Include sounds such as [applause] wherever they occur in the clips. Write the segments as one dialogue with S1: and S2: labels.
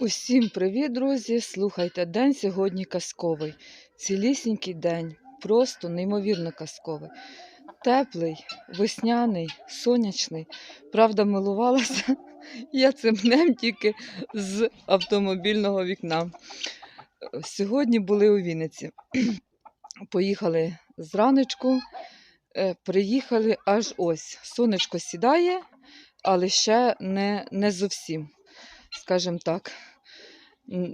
S1: Усім привіт, друзі! Слухайте, день сьогодні казковий. Цілісінький день, просто неймовірно казковий. Теплий, весняний, сонячний. Правда, милувалася [laughs] я цим днем тільки з автомобільного вікна. Сьогодні були у Вінниці. [clears throat] Поїхали зранечку, е, приїхали аж ось. Сонечко сідає, але ще не, не зовсім скажімо так,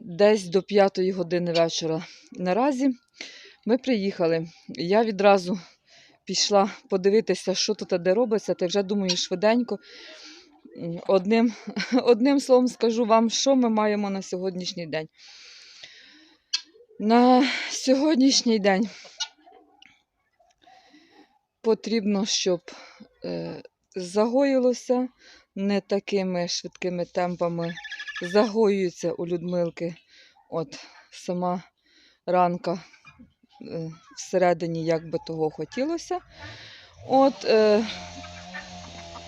S1: десь до п'ятої години вечора. Наразі ми приїхали. Я відразу пішла подивитися, що тут де робиться, та вже думаю, швиденько. Одним, [laughs] одним словом скажу вам, що ми маємо на сьогоднішній день. На сьогоднішній день потрібно, щоб е, загоїлося не такими швидкими темпами загоюється у Людмилки. От сама ранка е, всередині, як би того хотілося. От е,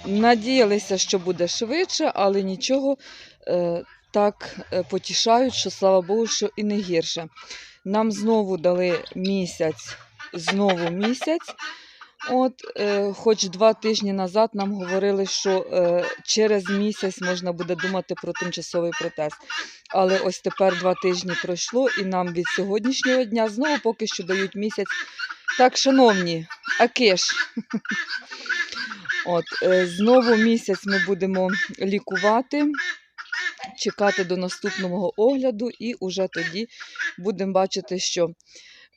S1: надіялися, що буде швидше, але нічого е, так е, потішають, що слава Богу, що і не гірше. Нам знову дали місяць, знову місяць. От, е, хоч два тижні назад нам говорили, що е, через місяць можна буде думати про тимчасовий протест. Але ось тепер два тижні пройшло, і нам від сьогоднішнього дня знову поки що дають місяць. Так, шановні, акиш. [laughs] От, е, знову місяць ми будемо лікувати, чекати до наступного огляду, і уже тоді будемо бачити, що.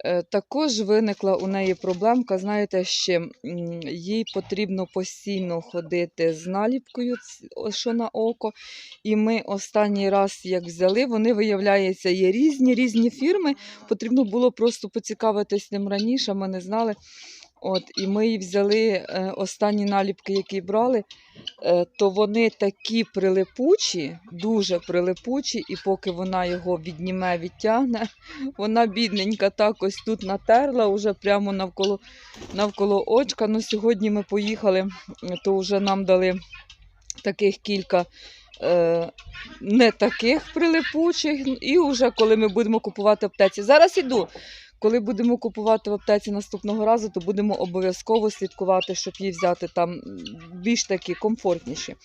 S1: Е, Також виникла у неї проблемка, знаєте, ще їй потрібно постійно ходити з наліпкою, що на око. І ми останній раз, як взяли, вони, виявляється, є різні, різні фірми. Потрібно було просто поцікавитись ним раніше, ми не знали. От, і ми взяли е, останні наліпки, які брали, е, то вони такі прилипучі, дуже прилипучі, і поки вона його відніме, відтягне, [laughs] вона бідненька так ось тут натерла, уже прямо навколо, навколо очка. Ну, сьогодні ми поїхали, то вже нам дали таких кілька е, не таких прилипучих. І вже коли ми будемо купувати аптеці. Зараз іду. Коли будемо купувати в аптеці наступного разу, то будемо обов'язково слідкувати, щоб її взяти там більш такі комфортніші.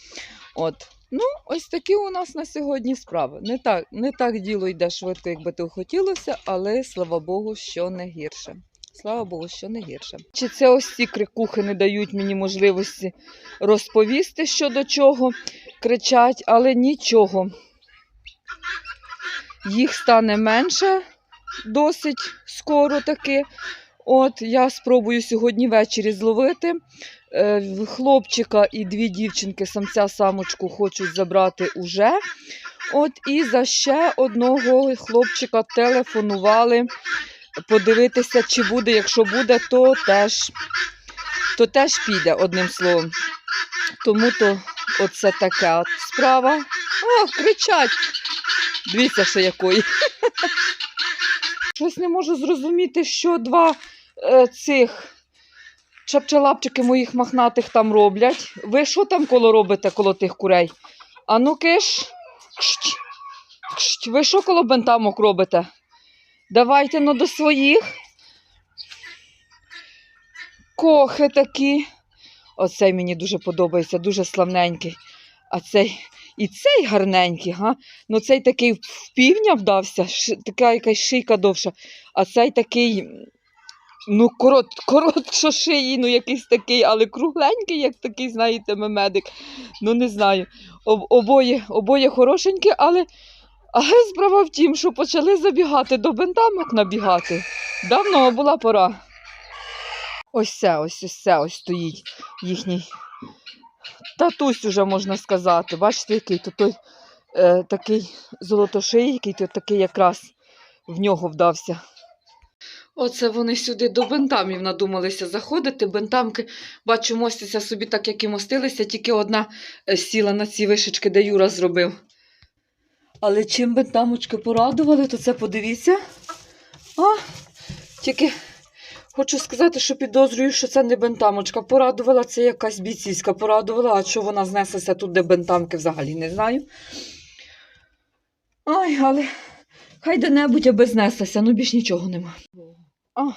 S1: От. Ну, ось такі у нас на сьогодні справи. Не так, не так діло йде швидко, як би то хотілося, але слава Богу, що не гірше. Слава Богу, що не гірше. Чи це ось ці крикухи не дають мені можливості розповісти, що до чого кричать, але нічого. Їх стане менше досить скоро таки. От я спробую сьогодні ввечері зловити. Е, Хлопчика і дві дівчинки самця самочку хочуть забрати уже. От і за ще одного хлопчика телефонували подивитися, чи буде. Якщо буде, то теж, то теж піде, одним словом. Тому то оце така справа. О, кричать. Дивіться, що якої. Щось не можу зрозуміти, що два е, цих чапчалапчики моїх мохнатих там роблять. Ви що там коло робите коло тих курей? А ну киш. Кшч. Кшч. Ви що коло бентамок робите? Давайте ну до своїх. Кохи такі. Оцей мені дуже подобається, дуже славненький. А цей і цей гарненький, га? Ну цей такий в півня вдався, ш- така якась шийка довша, а цей такий, ну, корот, коротко шиї, ну якийсь такий, але кругленький, як такий, знаєте, мемедик. Ну, не знаю. Об, обоє, обоє хорошенькі, але, але справа в тім, що почали забігати до бентамок набігати. Давно була пора. Ось це, ось ось це ось стоїть їхній татусь уже можна сказати. Бачите, який то той е, такий золотошийкий, то такий якраз в нього вдався. Оце вони сюди до бентамів надумалися заходити. Бентамки, бачу, мостяться собі так, як і мостилися, тільки одна е, сіла на ці вишечки, де Юра зробив. Але чим бентамочки порадували, то це подивіться. А, тільки Хочу сказати, що підозрюю, що це не бентамочка. Порадувала, це якась бійцівська порадувала, а що вона знеслася тут, де бентамки взагалі не знаю. Ой, але хай де-небудь аби знестися, ну більш нічого нема. А,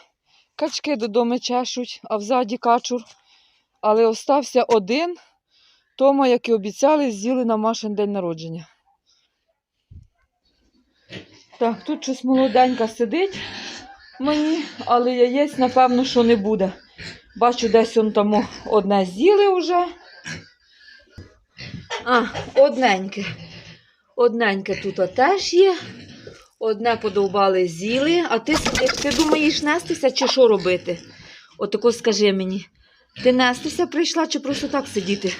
S1: качки додому чешуть, а взаді качур. Але остався один. Тома, як і обіцяли, з'їли на Машин день народження. Так, тут щось молоденька сидить мені, але яєць, напевно, що не буде. Бачу, десь он там одне з'їли вже. А, одненьке. Одненьке тут теж є. Одне подовбали з'їли. А ти, ти думаєш нестися чи що робити? Отако скажи мені. Ти нестися прийшла чи просто так сидіти?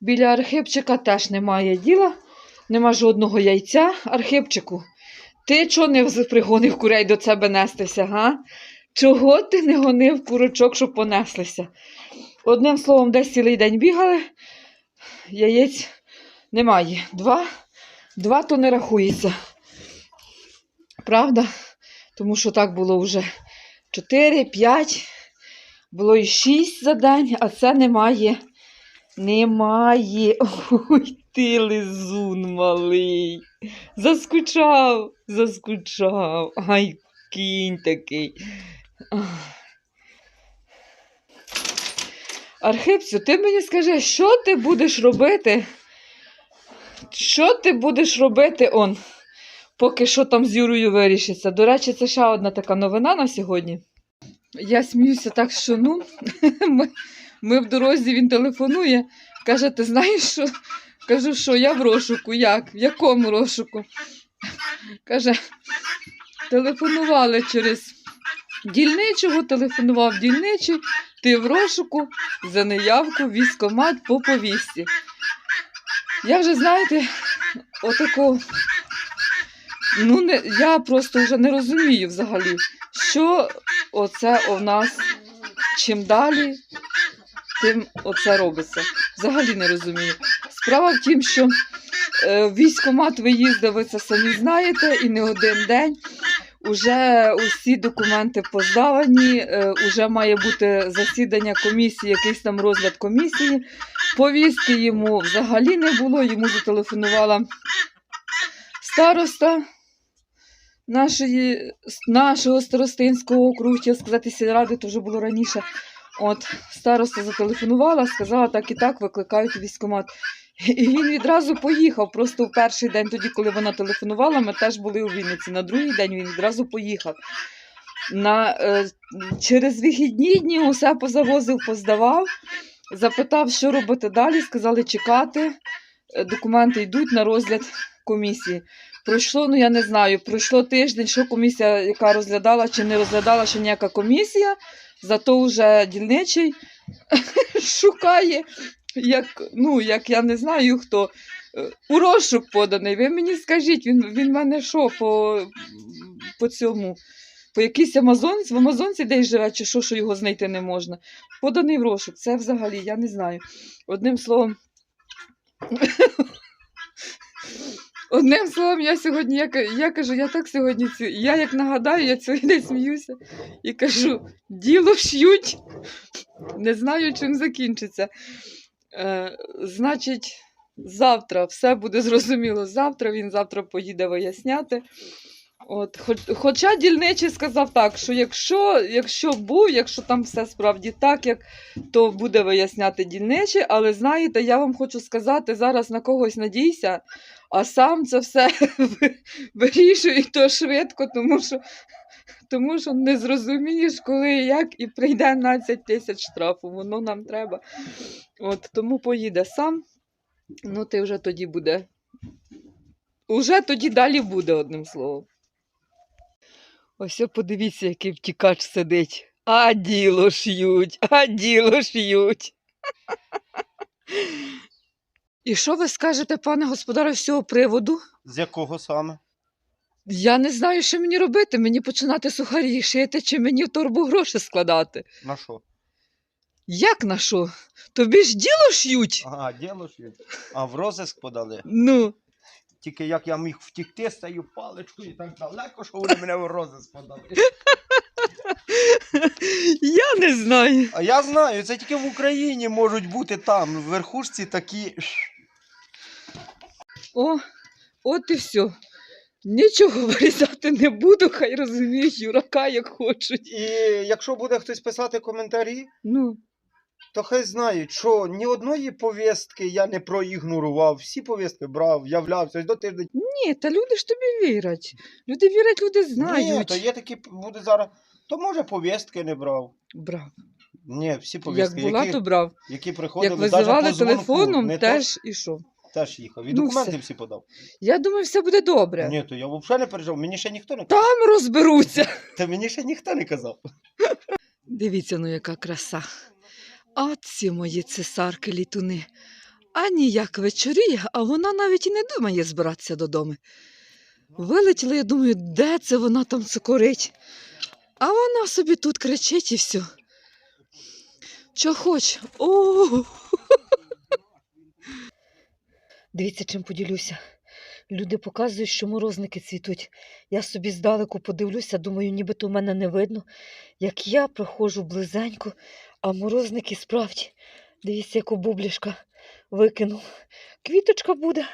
S1: Біля архипчика теж немає діла, нема жодного яйця. Архипчику, ти чого не пригонив курей до себе нестися, га? Чого ти не гонив курочок, щоб понеслися? Одним словом, десь цілий день бігали, яєць немає. Два, два то не рахується. Правда? Тому що так було вже 4, 5, було і 6 за день, а це немає. Немає. [laughs] Ой, ти лизун малий. Заскучав, заскучав. Ай, кінь такий. Ах. Архипцю, ти мені скажи, що ти будеш робити? Що ти будеш робити он? Поки що там з Юрою вирішиться. До речі, це ще одна така новина на сьогодні. Я сміюся так, що ну, [laughs] ми, в дорозі, він телефонує. Каже, ти знаєш що? Кажу, що я в розшуку. Як? В якому розшуку? Каже, телефонували через дільничого, телефонував дільничий, ти в розшуку за неявку в військкомат по повісті. Я вже, знаєте, отаку. Ну, не, я просто вже не розумію взагалі, що оце у нас чим далі, тим оце робиться. Взагалі не розумію. Справа в тім, що е, в військкомат виїздив, ви це самі знаєте, і не один день. Уже усі документи поздавані, е, уже має бути засідання комісії, якийсь там розгляд комісії. Повістки йому взагалі не було. Йому зателефонувала староста нашої, нашого старостинського округу, хотіла сказати, сільради, то вже було раніше. От староста зателефонувала, сказала, так і так викликають у військкомат. І він відразу поїхав. Просто в перший день, тоді, коли вона телефонувала, ми теж були у Вінниці. На другий день він відразу поїхав. На, е, через вихідні дні усе позавозив, поздавав, запитав, що робити далі. Сказали чекати. Е, Документи йдуть на розгляд комісії. Пройшло, ну я не знаю, пройшло тиждень, що комісія, яка розглядала чи не розглядала, що ніяка комісія. Зато вже дільничий [laughs] шукає, як, ну, як я не знаю хто, е, у розшук поданий. Ви мені скажіть, він, він мене що по, по цьому? По якійсь Амазонці, в Амазонці десь живе, чи що, що його знайти не можна. Поданий в розшук. Це взагалі, я не знаю. Одним словом. [laughs] Одним словом, я сьогодні, я, я кажу, я так сьогодні, ці- я як нагадаю, я цілий день сміюся і кажу, діло ш'ють. Не знаю, чим закінчиться. Е, значить, завтра все буде зрозуміло. Завтра він завтра поїде виясняти. От, хоч, хоча дільничий сказав так, що якщо, якщо був, якщо там все справді так, як, то буде виясняти дільничий, але знаєте, я вам хочу сказати, зараз на когось надійся, а сам це все [laughs] вирішує то швидко, тому що, тому що не зрозумієш, коли і як, і прийде 12 тисяч штрафу. Воно нам треба. От, тому поїде сам. Ну, ти вже тоді буде. Уже тоді далі буде, одним словом. Ось подивіться, який втікач сидить. А діло ш'ють, а діло ш'ють. [laughs] І що ви скажете, пане господаре, з цього приводу?
S2: З якого саме?
S1: Я не знаю, що мені робити. Мені починати сухарі шити, чи мені в торбу гроші складати.
S2: На що?
S1: Як на що? Тобі ж діло ш'ють?
S2: Ага, діло є. А в розиск подали.
S1: Ну,
S2: Тільки як я міг втікти цією паличкою так далеко, що вони мене в розиск подали. [laughs]
S1: я не знаю.
S2: А я знаю, це тільки в Україні можуть бути там, в верхушці такі.
S1: О, От і все. Нічого [laughs] вирізати не буду, хай розуміють юрака, як хочуть.
S2: І якщо буде хтось писати коментарі,
S1: Ну,
S2: то хай знають, що ні одної повістки я не проігнорував. Всі повістки брав, являвся ось до тиждень.
S1: ні, та люди ж тобі вірять. Люди вірять, люди знають.
S2: Ні, то є такі буде зараз. То може повістки не брав.
S1: Брав.
S2: Ні, всі повістки,
S1: Як була,
S2: які,
S1: то брав.
S2: які приходили,
S1: Як визивали
S2: дзвонку,
S1: телефоном,
S2: не
S1: теж ішов.
S2: Теж їхав. І
S1: Ну,
S2: документи
S1: все.
S2: всі подав.
S1: Я думаю, все буде добре.
S2: Ні, то я взагалі не переживав. Мені ще ніхто не казав.
S1: Там розберуться.
S2: Та мені ще ніхто не казав.
S1: Дивіться, ну яка краса. А ці мої цесарки літуни. А ніяк вечоріє, а вона навіть і не думає збиратися додому. Вилетіла, я думаю, де це вона там цукорить? А вона собі тут кричить і все. Що хоч? О! Дивіться, чим поділюся. Люди показують, що морозники цвітуть. Я собі здалеку подивлюся, думаю, нібито в мене не видно, як я проходжу близенько, а морозники справді. Дивіться, яку бублішка викинув. Квіточка буде.